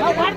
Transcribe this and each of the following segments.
Mobile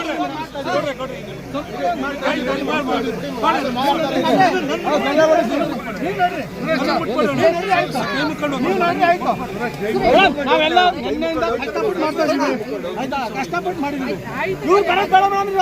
ನಾವೆಲ್ಲ ನಿನ್ನೆಯಿಂದ ಕಷ್ಟಪಟ್ಟು ಮಾಡ್ತಾ ಇದ್ದೀವಿ ಆಯ್ತಾ ಕಷ್ಟಪಟ್ಟು ಮಾಡಿದೀವಿ ಇವ್ರು ಬರೋದ್ ಬೇಡ ಮಾಡಿಲ್ಲ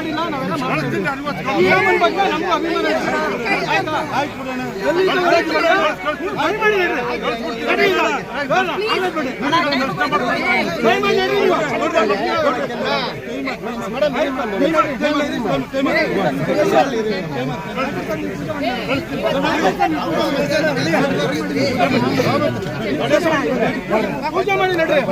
ಇದೀವಿ. ಆಯ್ತಾ? ಆಯ್ತು, ಆಯ್ತು. ದಯಮಾಡಿ ನೋಡ್ರಿ. ನೋಡ್ರಿ. ಎಲ್ಲಿಂದ ಹೋಗ್ತೀರಾ? ದಯಮಾಡಿ ಹೇಳ್ರಿ. ನಡಿ. ಪೂಜೆ ಮಾಡಿ ಬೇರೆ ಬೇರೆ.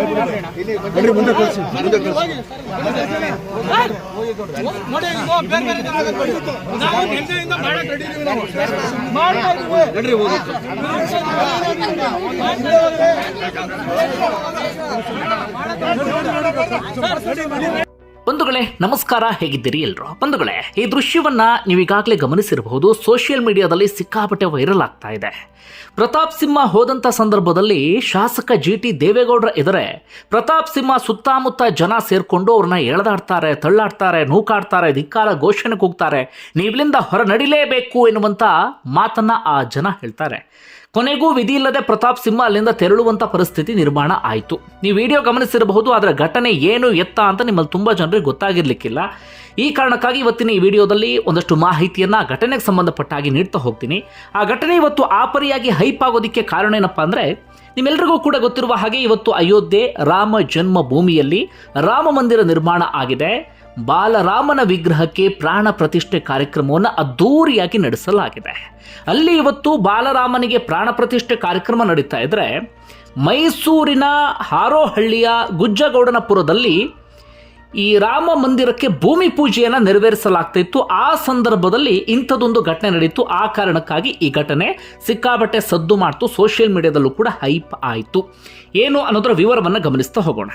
ನಾವು ನಿನ್ನೆಯಿಂದ ಮಾಡಕ್ ರೆಡಿ ನಾವು. ಮಾಡ್ತಾ ಇದೀವಿ. ಬಂಧುಗಳೇ, ನಮಸ್ಕಾರ, ಹೇಗಿದ್ದೀರಿ ಎಲ್ರು? ಬಂಧುಗಳೇ, ಈ ದೃಶ್ಯವನ್ನ ನೀವು ಈಗಾಗಲೇ ಗಮನಿಸಿರಬಹುದು. ಸೋಷಿಯಲ್ ಮೀಡಿಯಾದಲ್ಲಿ ಸಿಕ್ಕಾಪಟ್ಟೆ ವೈರಲ್ ಆಗ್ತಾ ಇದೆ. ಪ್ರತಾಪ್ ಸಿಂಹ ಹೋದಂಥ ಸಂದರ್ಭದಲ್ಲಿ ಶಾಸಕ ಜಿ ಟಿ ದೇವೇಗೌಡರ ಎದುರೆ ಪ್ರತಾಪ್ ಸಿಂಹ ಸುತ್ತಮುತ್ತ ಜನ ಸೇರ್ಕೊಂಡು ಅವ್ರನ್ನ ಎಳೆದಾಡ್ತಾರೆ, ತಳ್ಳಾಡ್ತಾರೆ, ನೂಕಾಡ್ತಾರೆ, ಧಿಕ್ಕಾರ ಘೋಷಣೆ ಕೂಗ್ತಾರೆ ನೀವಿಲ್ಲಿಂದ ಹೊರ ನಡಿಲೇಬೇಕು ಎನ್ನುವಂಥ ಮಾತನ್ನ ಆ ಜನ ಹೇಳ್ತಾರೆ. ಕೊನೆಗೂ ವಿಧಿ ಇಲ್ಲದೆ ಪ್ರತಾಪ್ ಸಿಂಹ ಅಲ್ಲಿಂದ ತೆರಳುವಂತ ಪರಿಸ್ಥಿತಿ ನಿರ್ಮಾಣ ಆಯಿತು. ನೀವು ವಿಡಿಯೋ ಗಮನಿಸಿರಬಹುದು, ಅದರ ಘಟನೆ ಏನು, ಎತ್ತ ಅಂತ ನಿಮ್ಮಲ್ಲಿ ತುಂಬಾ ಜನರಿಗೆ ಗೊತ್ತಾಗಿರ್ಲಿಕ್ಕಿಲ್ಲ. ಈ ಕಾರಣಕ್ಕಾಗಿ ಇವತ್ತಿನ ಈ ವಿಡಿಯೋದಲ್ಲಿ ಒಂದಷ್ಟು ಮಾಹಿತಿಯನ್ನ ಘಟನೆಗೆ ಸಂಬಂಧಪಟ್ಟ ಹಾಗೆ ನೀಡ್ತಾ ಹೋಗ್ತೀನಿ. ಆ ಘಟನೆ ಇವತ್ತು ಆಪರಿಯಾಗಿ ಹೈಪ್ ಆಗೋದಕ್ಕೆ ಕಾರಣ ಏನಪ್ಪಾ ಅಂದ್ರೆ ನಿಮ್ಮೆಲ್ಲರಿಗೂ ಕೂಡ ಗೊತ್ತಿರುವ ಹಾಗೆ ಇವತ್ತು ಅಯೋಧ್ಯೆ ರಾಮ ಜನ್ಮ ಭೂಮಿಯಲ್ಲಿ ರಾಮ ಮಂದಿರ ನಿರ್ಮಾಣ ಆಗಿದೆ. ಬಾಲರಾಮನ ವಿಗ್ರಹಕ್ಕೆ ಪ್ರಾಣ ಪ್ರತಿಷ್ಠೆ ಕಾರ್ಯಕ್ರಮವನ್ನು ಅದ್ದೂರಿಯಾಗಿ ನಡೆಸಲಾಗಿದೆ. ಅಲ್ಲಿ ಇವತ್ತು ಬಾಲರಾಮನಿಗೆ ಪ್ರಾಣ ಪ್ರತಿಷ್ಠೆ ಕಾರ್ಯಕ್ರಮ ನಡೀತಾ ಇದ್ರೆ, ಮೈಸೂರಿನ ಹಾರೋಹಳ್ಳಿಯ ಗುಜ್ಜಗೌಡನಪುರದಲ್ಲಿ ಈ ರಾಮ ಮಂದಿರಕ್ಕೆ ಭೂಮಿ ಪೂಜೆಯನ್ನು ನೆರವೇರಿಸಲಾಗ್ತಾ ಇತ್ತು ಆ ಸಂದರ್ಭದಲ್ಲಿ ಇಂಥದೊಂದು ಘಟನೆ ನಡೆಯಿತು ಆ ಕಾರಣಕ್ಕಾಗಿ ಈ ಘಟನೆ ಸಿಕ್ಕಾಬಟ್ಟೆ ಸದ್ದು ಮಾಡ್ತು. ಸೋಷಿಯಲ್ ಮೀಡಿಯಾದಲ್ಲೂ ಕೂಡ ಹೈಪ್ ಆಯಿತು. ಏನು ಅನ್ನೋದರ ವಿವರವನ್ನು ಗಮನಿಸ್ತಾ ಹೋಗೋಣ.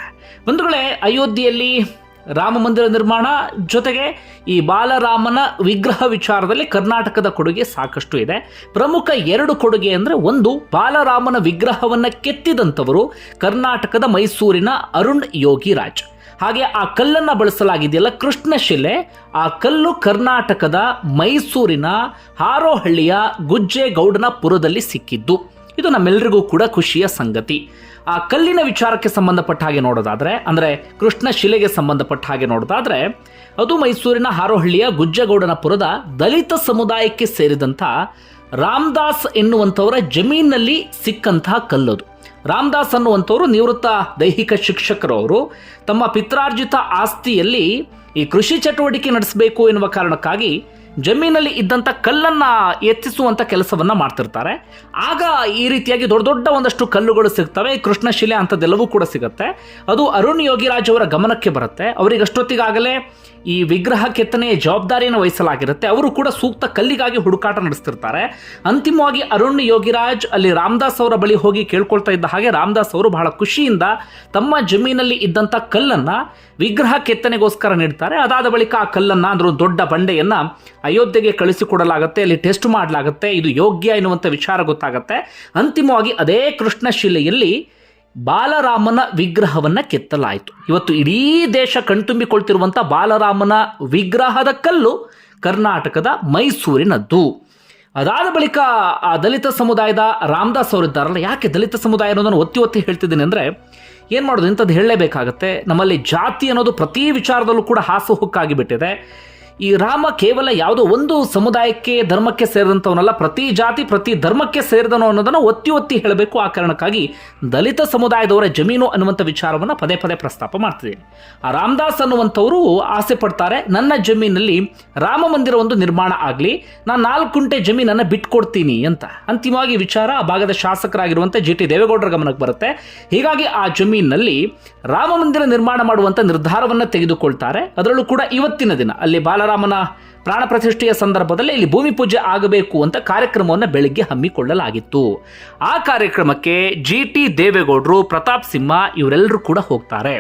ಬಂಧುಗಳೇ, ಅಯೋಧ್ಯೆಯಲ್ಲಿ ರಾಮ ಮಂದಿರ ನಿರ್ಮಾಣ ಜೊತೆಗೆ ಈ ಬಾಲರಾಮನ ವಿಗ್ರಹ ವಿಚಾರದಲ್ಲಿ ಕರ್ನಾಟಕದ ಕೊಡುಗೆ ಸಾಕಷ್ಟು ಇದೆ. ಪ್ರಮುಖ ಎರಡು ಕೊಡುಗೆ ಅಂದರೆ ಒಂದು, ಬಾಲರಾಮನ ವಿಗ್ರಹವನ್ನು ಕೆತ್ತಿದಂಥವರು ಕರ್ನಾಟಕದ ಮೈಸೂರಿನ ಅರುಣ್ ಯೋಗಿರಾಜ್. ಹಾಗೆ ಆ ಕಲ್ಲನ್ನು ಬಳಸಲಾಗಿದೆಯಲ್ಲ ಕೃಷ್ಣಶಿಲೆ ಆ ಕಲ್ಲು ಕರ್ನಾಟಕದ ಮೈಸೂರಿನ ಹಾರೋಹಳ್ಳಿಯ ಗುಜ್ಜೇಗೌಡನಪುರದಲ್ಲಿ ಸಿಕ್ಕಿದ್ದು. ಇದು ನಮ್ಮೆಲ್ಲರಿಗೂ ಕೂಡ ಖುಷಿಯ ಸಂಗತಿ. ಆ ಕಲ್ಲಿನ ವಿಚಾರಕ್ಕೆ ಸಂಬಂಧಪಟ್ಟ ಹಾಗೆ ನೋಡೋದಾದರೆ, ಅಂದರೆ ಕೃಷ್ಣ ಶಿಲೆಗೆ ಸಂಬಂಧಪಟ್ಟ ಹಾಗೆ ನೋಡೋದಾದರೆ, ಅದು ಮೈಸೂರಿನ ಹಾರೋಹಳ್ಳಿಯ ಗುಜ್ಜಗೌಡನಪುರದ ದಲಿತ ಸಮುದಾಯಕ್ಕೆ ಸೇರಿದಂಥ ರಾಮದಾಸ್ ಎನ್ನುವಂಥವರ ಜಮೀನಲ್ಲಿ ಸಿಕ್ಕಂತಹ ಕಲ್ಲದು. ರಾಮದಾಸ್ ಅನ್ನುವಂಥವರು ನಿವೃತ್ತ ದೈಹಿಕ ಶಿಕ್ಷಕರು ಅವರು ತಮ್ಮ ಪಿತ್ರಾರ್ಜಿತ ಆಸ್ತಿಯಲ್ಲಿ ಈ ಕೃಷಿ ಚಟುವಟಿಕೆ ನಡೆಸಬೇಕು ಎನ್ನುವ ಕಾರಣಕ್ಕಾಗಿ ಜಮೀನಲ್ಲಿ ಇದ್ದಂಥ ಕಲ್ಲನ್ನು ಎತ್ತಿಸುವಂಥ ಕೆಲಸವನ್ನು ಮಾಡ್ತಿರ್ತಾರೆ. ಆಗ ಈ ರೀತಿಯಾಗಿ ದೊಡ್ಡ ದೊಡ್ಡ ಒಂದಷ್ಟು ಕಲ್ಲುಗಳು ಸಿಗ್ತವೆ. ಕೃಷ್ಣಶಿಲೆ ಅಂಥದ್ದೆಲ್ಲವೂ ಕೂಡ ಸಿಗುತ್ತೆ. ಅದು ಅರುಣ್ ಯೋಗಿರಾಜ್ ಅವರ ಗಮನಕ್ಕೆ ಬರುತ್ತೆ. ಅವರಿಗೆ ಅಷ್ಟೊತ್ತಿಗಾಗಲೇ ಈ ವಿಗ್ರಹ ಕೆತ್ತನೆಯ ಜವಾಬ್ದಾರಿಯನ್ನು ವಹಿಸಲಾಗಿರುತ್ತೆ. ಅವರು ಕೂಡ ಸೂಕ್ತ ಕಲ್ಲಿಗಾಗಿ ಹುಡುಕಾಟ ನಡೆಸ್ತಿರ್ತಾರೆ. ಅಂತಿಮವಾಗಿ ಅರುಣ್ ಯೋಗಿರಾಜ್ ಅಲ್ಲಿ ರಾಮದಾಸ್ ಅವರ ಬಳಿ ಹೋಗಿ ಕೇಳ್ಕೊಳ್ತಾ ಇದ್ದ ಹಾಗೆ ರಾಮದಾಸ್ ಅವರು ಬಹಳ ಖುಷಿಯಿಂದ ತಮ್ಮ ಜಮೀನಲ್ಲಿ ಇದ್ದಂಥ ಕಲ್ಲನ್ನ ವಿಗ್ರಹ ಕೆತ್ತನೆಗೋಸ್ಕರ ನೀಡ್ತಾರೆ. ಅದಾದ ಬಳಿಕ ಆ ಕಲ್ಲನ್ನ ಅಂದ್ರೆ ದೊಡ್ಡ ಬಂಡೆಯನ್ನು ಅಯೋಧ್ಯೆಗೆ ಕಳಿಸಿಕೊಡಲಾಗುತ್ತೆ. ಅಲ್ಲಿ ಟೆಸ್ಟ್ ಮಾಡಲಾಗುತ್ತೆ. ಇದು ಯೋಗ್ಯ ಎನ್ನುವಂಥ ವಿಚಾರ ಗೊತ್ತಾಗುತ್ತೆ. ಅಂತಿಮವಾಗಿ ಅದೇ ಕೃಷ್ಣಶಿಲೆಯಲ್ಲಿ ಬಾಲರಾಮನ ವಿಗ್ರಹವನ್ನ ಕೆತ್ತಲಾಯಿತು. ಇವತ್ತು ಇಡೀ ದೇಶ ಕಣ್ತುಂಬಿಕೊಳ್ತಿರುವಂಥ ಬಾಲರಾಮನ ವಿಗ್ರಹದ ಕಲ್ಲು ಕರ್ನಾಟಕದ ಮೈಸೂರಿನದ್ದು. ಅದಾದ ಬಳಿಕ ಆ ದಲಿತ ಸಮುದಾಯದ ರಾಮದಾಸ್ ಅವರಿದ್ದಾರಲ್ಲ, ಯಾಕೆ ದಲಿತ ಸಮುದಾಯ ಅನ್ನೋದನ್ನು ಒತ್ತಿ ಒತ್ತಿ ಹೇಳ್ತಿದ್ದೀನಿ ಅಂದರೆ, ಏನು ಮಾಡೋದು ಇಂಥದ್ದು ಹೇಳಲೇಬೇಕಾಗತ್ತೆ. ನಮ್ಮಲ್ಲಿ ಜಾತಿ ಅನ್ನೋದು ಪ್ರತಿ ವಿಚಾರದಲ್ಲೂ ಕೂಡ ಹಾಸುಹೊಕ್ಕಾಗಿಬಿಟ್ಟಿದೆ ಈ ರಾಮ ಕೇವಲ ಯಾವುದೋ ಒಂದು ಸಮುದಾಯಕ್ಕೆ, ಧರ್ಮಕ್ಕೆ ಸೇರಿದಂಥವನಲ್ಲ, ಪ್ರತಿ ಜಾತಿ, ಪ್ರತಿ ಧರ್ಮಕ್ಕೆ ಸೇರಿದನು ಅನ್ನೋದನ್ನು ಒತ್ತಿ ಒತ್ತಿ ಹೇಳಬೇಕು. ಆ ಕಾರಣಕ್ಕಾಗಿ ದಲಿತ ಸಮುದಾಯದವರ ಜಮೀನು ಅನ್ನುವಂಥ ವಿಚಾರವನ್ನು ಪದೇ ಪದೇ ಪ್ರಸ್ತಾಪ ಮಾಡ್ತಿದೆ ಆ ರಾಮದಾಸ್ ಅನ್ನುವಂಥವರು ಆಸೆ ಪಡ್ತಾರೆ, ನನ್ನ ಜಮೀನಲ್ಲಿ ರಾಮ ಮಂದಿರ ಒಂದು ನಿರ್ಮಾಣ ಆಗಲಿ, ನಾನು ನಾಲ್ಕು ಗುಂಟೆ ಜಮೀನನ್ನು ಬಿಟ್ಕೊಡ್ತೀನಿ ಅಂತ. ಅಂತಿಮವಾಗಿ ವಿಚಾರ ಆ ಭಾಗದ ಶಾಸಕರಾಗಿರುವಂಥ ಜಿ ಟಿ ದೇವೇಗೌಡರ ಗಮನಕ್ಕೆ ಬರುತ್ತೆ. ಹೀಗಾಗಿ ಆ ಜಮೀನಿನಲ್ಲಿ ರಾಮ ಮಂದಿರ ನಿರ್ಮಾಣ ಮಾಡುವಂಥ ನಿರ್ಧಾರವನ್ನು ತೆಗೆದುಕೊಳ್ತಾರೆ. ಅದರಲ್ಲೂ ಕೂಡ ಇವತ್ತಿನ ದಿನ, ಅಲ್ಲಿ ಬಾಲರಾಮನ ಪ್ರಾಣ ಪ್ರತಿಷ್ಠೆಯ ಸಂದರ್ಭದಲ್ಲಿ ಇಲ್ಲಿ ಭೂಮಿ ಪೂಜೆ ಆಗಬೇಕು ಅಂತ ಕಾರ್ಯಕ್ರಮವನ್ನು ಬೆಳಗ್ಗೆ ಹಮ್ಮಿಕೊಳ್ಳಲಾಗಿತ್ತು. ಆ ಕಾರ್ಯಕ್ರಮಕ್ಕೆ ಜಿ ಟಿ ದೇವೇಗೌಡರು, ಪ್ರತಾಪ್ ಸಿಂಹ ಇವರೆಲ್ಲರೂ ಕೂಡ ಹೋಗ್ತಾರೆ.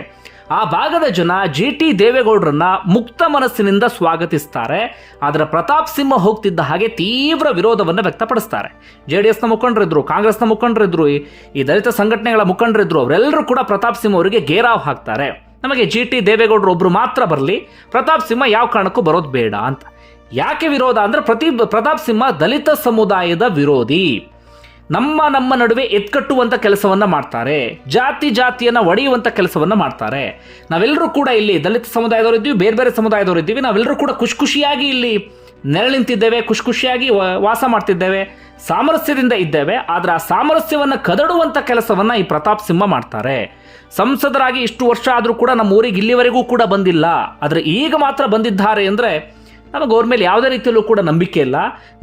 ಆ ಭಾಗದ ಜನ ಜಿ ಟಿ ದೇವೇಗೌಡರನ್ನ ಮುಕ್ತ ಮನಸ್ಸಿನಿಂದ ಸ್ವಾಗತಿಸ್ತಾರೆ. ಆದರೆ ಪ್ರತಾಪ್ ಸಿಂಹ ಹೋಗ್ತಿದ್ದ ಹಾಗೆ ತೀವ್ರ ವಿರೋಧವನ್ನು ವ್ಯಕ್ತಪಡಿಸ್ತಾರೆ. ಜೆ ಡಿ ಎಸ್ನ ಮುಖಂಡರಿದ್ರು ಕಾಂಗ್ರೆಸ್ನ ಮುಖಂಡರಿದ್ರು ಈ ದಲಿತ ಸಂಘಟನೆಗಳ ಮುಖಂಡರಿದ್ರು ಅವರೆಲ್ಲರೂ ಕೂಡ ಪ್ರತಾಪ್ ಸಿಂಹ ಅವರಿಗೆ ಗೇರಾವ್ ಹಾಕ್ತಾರೆ. ನಮಗೆ ಜಿ ಟಿ ದೇವೇಗೌಡರು ಒಬ್ಬರು ಮಾತ್ರ ಬರಲಿ, ಪ್ರತಾಪ್ ಸಿಂಹ ಯಾವ ಕಾರಣಕ್ಕೂ ಬರೋದು ಬೇಡ ಅಂತ. ಯಾಕೆ ವಿರೋಧ ಅಂದ್ರೆ ಪ್ರತಿ ಪ್ರತಾಪ್ ಸಿಂಹ ದಲಿತ ಸಮುದಾಯದ ವಿರೋಧಿ. ನಮ್ಮ ನಮ್ಮ ನಡುವೆ ಎತ್ಕಟ್ಟುವಂಥ ಕೆಲಸವನ್ನು ಮಾಡ್ತಾರೆ, ಜಾತಿ ಜಾತಿಯನ್ನು ಒಡೆಯುವಂಥ ಕೆಲಸವನ್ನು ಮಾಡ್ತಾರೆ. ನಾವೆಲ್ಲರೂ ಕೂಡ ಇಲ್ಲಿ ದಲಿತ ಸಮುದಾಯದವರಿದ್ದೀವಿ ಬೇರೆ ಬೇರೆ ಸಮುದಾಯದವರಿದ್ದೀವಿ, ನಾವೆಲ್ಲರೂ ಕೂಡ ಖುಷಿ ಖುಷಿಯಾಗಿ ಇಲ್ಲಿ ನೆರಳು ನಿಂತಿದ್ದೇವೆ ಖುಷಿ ಖುಷಿಯಾಗಿ ವಾಸ ಮಾಡ್ತಿದ್ದೇವೆ, ಸಾಮರಸ್ಯದಿಂದ ಇದ್ದೇವೆ, ಆದರೆ ಆ ಸಾಮರಸ್ಯವನ್ನು ಕದಡುವಂಥ ಕೆಲಸವನ್ನು ಈ ಪ್ರತಾಪ್ ಸಿಂಹ ಮಾಡ್ತಾರೆ. ಸಂಸದರಾಗಿ ಇಷ್ಟು ವರ್ಷ ಆದರೂ ಕೂಡ ನಮ್ಮ ಊರಿಗೆ ಇಲ್ಲಿವರೆಗೂ ಕೂಡ ಬಂದಿಲ್ಲ. ಆದರೆ ಈಗ ಮಾತ್ರ ಬಂದಿದ್ದಾರೆ ಅಂದರೆ ನಮಗೆ ಅವ್ರ ಮೇಲೆ ಯಾವುದೇ ರೀತಿಯಲ್ಲೂ ಕೂಡ ನಂಬಿಕೆ ಇಲ್ಲ.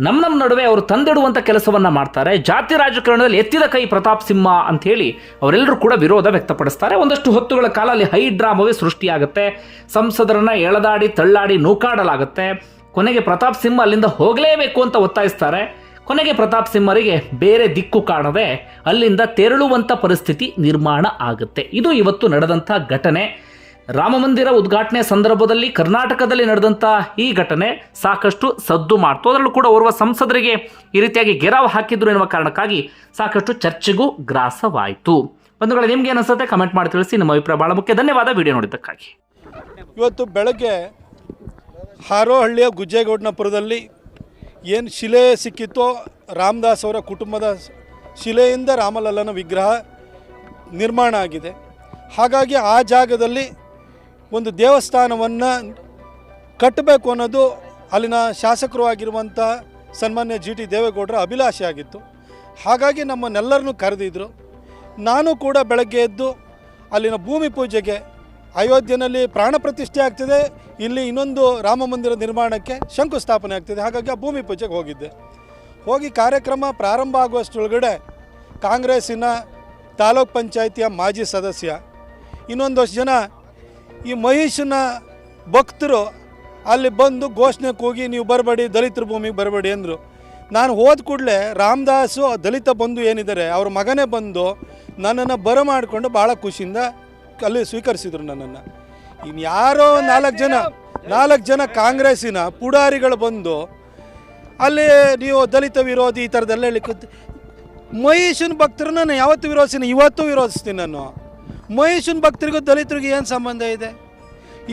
ನಮ್ಮ ನಮ್ಮ ನಡುವೆ ಅವರು ತಂದಿಡುವಂಥ ಕೆಲಸವನ್ನು ಮಾಡ್ತಾರೆ. ಜಾತಿ ರಾಜಕಾರಣದಲ್ಲಿ ಎತ್ತಿದ ಕೈ ಪ್ರತಾಪ್ ಸಿಂಹ ಅಂಥೇಳಿ ಅವರೆಲ್ಲರೂ ಕೂಡ ವಿರೋಧ ವ್ಯಕ್ತಪಡಿಸ್ತಾರೆ. ಒಂದಷ್ಟು ಹೊತ್ತುಗಳ ಕಾಲ ಅಲ್ಲಿ ಹೈ ಡ್ರಾಮವೇ ಸೃಷ್ಟಿಯಾಗುತ್ತೆ. ಸಂಸದರನ್ನು ಎಳೆದಾಡಿ, ತಳ್ಳಾಡಿ ನೂಕಾಡಲಾಗುತ್ತೆ. ಕೊನೆಗೆ ಪ್ರತಾಪ್ ಸಿಂಹ ಅಲ್ಲಿಂದ ಹೋಗಲೇಬೇಕು ಅಂತ ಒತ್ತಾಯಿಸ್ತಾರೆ. ಕೊನೆಗೆ ಪ್ರತಾಪ್ ಸಿಂಹರಿಗೆ ಬೇರೆ ದಿಕ್ಕು ಕಾಣದೆ ಅಲ್ಲಿಂದ ತೆರಳುವಂಥ ಪರಿಸ್ಥಿತಿ ನಿರ್ಮಾಣ ಆಗುತ್ತೆ. ಇದು ಇವತ್ತು ನಡೆದಂಥ ಘಟನೆ. ರಾಮ ಮಂದಿರ ಉದ್ಘಾಟನೆ ಸಂದರ್ಭದಲ್ಲಿ ಕರ್ನಾಟಕದಲ್ಲಿ ನಡೆದಂಥ ಈ ಘಟನೆ ಸಾಕಷ್ಟು ಸದ್ದು ಮಾಡ್ತು. ಅದರಲ್ಲೂ ಕೂಡ ಓರ್ವ ಸಂಸದರಿಗೆ ಈ ರೀತಿಯಾಗಿ ಗೆರಾವ್ ಹಾಕಿದ್ರು ಎನ್ನುವ ಕಾರಣಕ್ಕಾಗಿ ಸಾಕಷ್ಟು ಚರ್ಚೆಗೂ ಗ್ರಾಸವಾಯಿತು. ಬಂಧುಗಳೇ, ನಿಮ್ಗೆ ಅನಿಸುತ್ತೆ? ಕಮೆಂಟ್ ಮಾಡಿ ತಿಳಿಸಿ. ನಿಮ್ಮ ಅಭಿಪ್ರಾಯ ಬಹಳ ಮುಖ್ಯ. ಧನ್ಯವಾದ. ವಿಡಿಯೋ ನೋಡಿದ್ದಕ್ಕಾಗಿ. ಇವತ್ತು ಬೆಳಗ್ಗೆ ಹಾರೋಹಳ್ಳಿಯ ಗುಜ್ಜೇಗೌಡನಪುರದಲ್ಲಿ ಏನು ಶಿಲೆ ಸಿಕ್ಕಿತ್ತೋ ರಾಮದಾಸ್ ಅವರ ಕುಟುಂಬದ ಶಿಲೆಯಿಂದ ರಾಮಲಲ್ಲನ ವಿಗ್ರಹ ನಿರ್ಮಾಣ ಆಗಿದೆ. ಹಾಗಾಗಿ ಆ ಜಾಗದಲ್ಲಿ ಒಂದು ದೇವಸ್ಥಾನವನ್ನು ಕಟ್ಟಬೇಕು ಅನ್ನೋದು ಅಲ್ಲಿನ ಶಾಸಕರು ಆಗಿರುವಂಥ ಸನ್ಮಾನ್ಯ ಜಿ ಟಿ ದೇವೇಗೌಡರ ಅಭಿಲಾಷೆ ಆಗಿತ್ತು. ಹಾಗಾಗಿ ನಮ್ಮನ್ನೆಲ್ಲರನ್ನೂ ಕರೆದಿದ್ರು. ನಾನು ಕೂಡ ಬೆಳಗ್ಗೆ ಎದ್ದು ಅಲ್ಲಿನ ಭೂಮಿ ಪೂಜೆಗೆ ಅಯೋಧ್ಯೆಯಲ್ಲಿ ಪ್ರಾಣ ಪ್ರತಿಷ್ಠೆ ಆಗ್ತಿದೆ. ಇಲ್ಲಿ ಇನ್ನೊಂದು ರಾಮ ಮಂದಿರ ನಿರ್ಮಾಣಕ್ಕೆ ಶಂಕುಸ್ಥಾಪನೆ ಆಗ್ತಿದೆ. ಹಾಗಾಗಿ ಆ ಭೂಮಿ ಪೂಜೆಗೆ ಹೋಗಿದ್ದೆ. ಹೋಗಿ ಕಾರ್ಯಕ್ರಮ ಪ್ರಾರಂಭ ಆಗುವಷ್ಟರೊಳಗಡೆ ಕಾಂಗ್ರೆಸ್ಸಿನ ತಾಲೂಕ್ ಪಂಚಾಯಿತಿಯ ಮಾಜಿ ಸದಸ್ಯ ಇನ್ನೊಂದಷ್ಟು ಜನ ಈ ಮಹೇಶನ ಭಕ್ತರು ಅಲ್ಲಿ ಬಂದು ಘೋಷಣೆ ಕೂಗಿ, ನೀವು ಬರಬೇಡಿ, ದಲಿತರ ಭೂಮಿಗೆ ಬರಬೇಡಿ ಅಂದರು. ನಾನು ಹೋದ ಕೂಡಲೇ ರಾಮದಾಸು ದಲಿತ ಬಂಧು ಏನಿದ್ದಾರೆ, ಅವ್ರ ಮಗನೇ ಬಂದು ನನ್ನನ್ನು ಬರಮಾಡಿಕೊಂಡು ಭಾಳ ಖುಷಿಯಿಂದ ಅಲ್ಲಿ ಸ್ವೀಕರಿಸಿದ್ರು ನನ್ನನ್ನು. ಇನ್ನು ಯಾರೋ ನಾಲ್ಕು ಜನ ನಾಲ್ಕು ಜನ ಕಾಂಗ್ರೆಸ್ಸಿನ ಪುಡಾರಿಗಳು ಬಂದು ಅಲ್ಲಿ ನೀವು ದಲಿತ ವಿರೋಧಿ ಈ ಥರದ್ದೆಲ್ಲ ಹೇಳಿಕ ಮಹೇಶನ ಭಕ್ತರು ನಾನು ಯಾವತ್ತೂ ವಿರೋಧಿಸ್ತೀನಿ? ಇವತ್ತು ವಿರೋಧಿಸ್ತೀನಿ ನಾನು. ಮಹೇಶನ ಭಕ್ತರಿಗೂ ದಲಿತರಿಗೂ ಏನು ಸಂಬಂಧ ಇದೆ?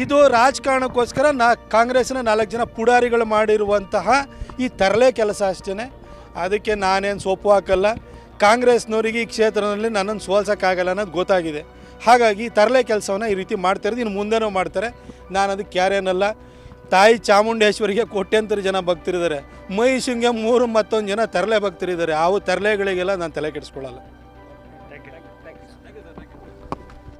ಇದು ರಾಜಕಾರಣಕ್ಕೋಸ್ಕರ ನಾ ಕಾಂಗ್ರೆಸ್ನ ನಾಲ್ಕು ಜನ ಪುಡಾರಿಗಳು ಮಾಡಿರುವಂತಹ ಈ ತರಲೆ ಕೆಲಸ ಅಷ್ಟೇ ಅದಕ್ಕೆ ನಾನೇನು ಸೊಪ್ಪು ಹಾಕಲ್ಲ. ಕಾಂಗ್ರೆಸ್ನವರಿಗೆ ಈ ಕ್ಷೇತ್ರದಲ್ಲಿ ನನ್ನನ್ನು ಸೋಲ್ಸೋಕ್ಕಾಗಲ್ಲ ಅನ್ನೋದು ಗೊತ್ತಾಗಿದೆ. ಹಾಗಾಗಿ ತರಲೆ ಕೆಲಸವನ್ನು ಈ ರೀತಿ ಮಾಡ್ತಾರೆ ಇನ್ನು ಮುಂದೆನೂ ಮಾಡ್ತಾರೆ. ನಾನು ಅದಕ್ಕೆ ಯಾರೇನಲ್ಲ ತಾಯಿ ಚಾಮುಂಡೇಶ್ವರಿಗೆ ಕೋಟ್ಯಂತರ ಜನ ಭಕ್ತರಿದ್ದಾರೆ. ಮೈಸೂರಿಗೆ ಮೂರು ಮತ್ತೊಂದು ಜನ ತರಲೆ ಭಕ್ತರಿದ್ದಾರೆ. ಅವು ತರಲೆಗಳಿಗೆಲ್ಲ ನಾನು ತಲೆ ಕೆಡಿಸ್ಕೊಳ್ಳಲ್ಲ.